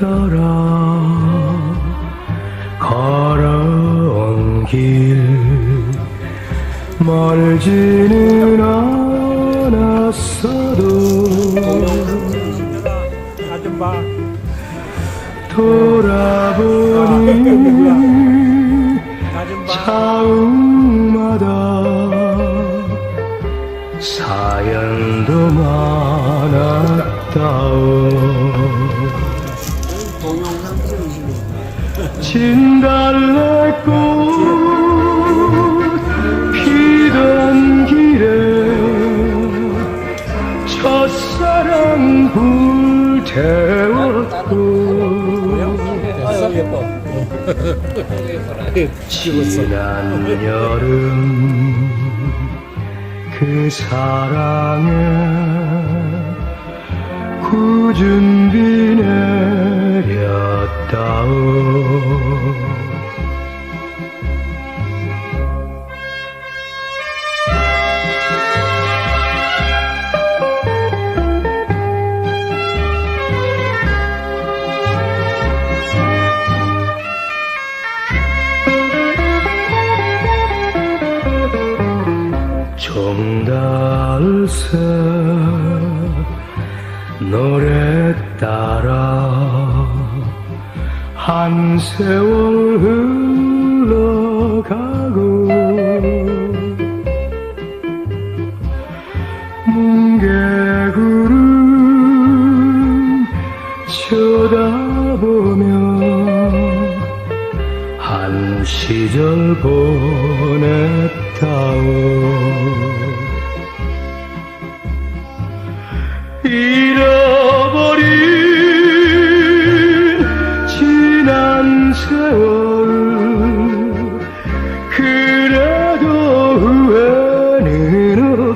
따라 걸어온 길 멀지는 않았어도. 돌아보니. 차움마다 사연도 많았다오 진달래꽃 피던 길에 첫사랑 불태웠고. 지난 여름 그 사랑에 굳은 비 내렸다오 종달새 노래 따라 한 세월 흘러가고 뭉게구름 쳐다보며 한 시절 보냈다오. 잃어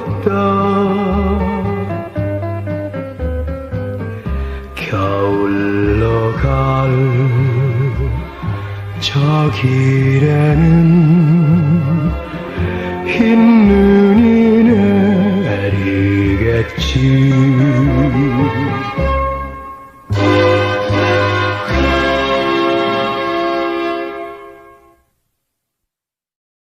없다 겨울로 가을 저 길에는 흰 눈이 내리겠지.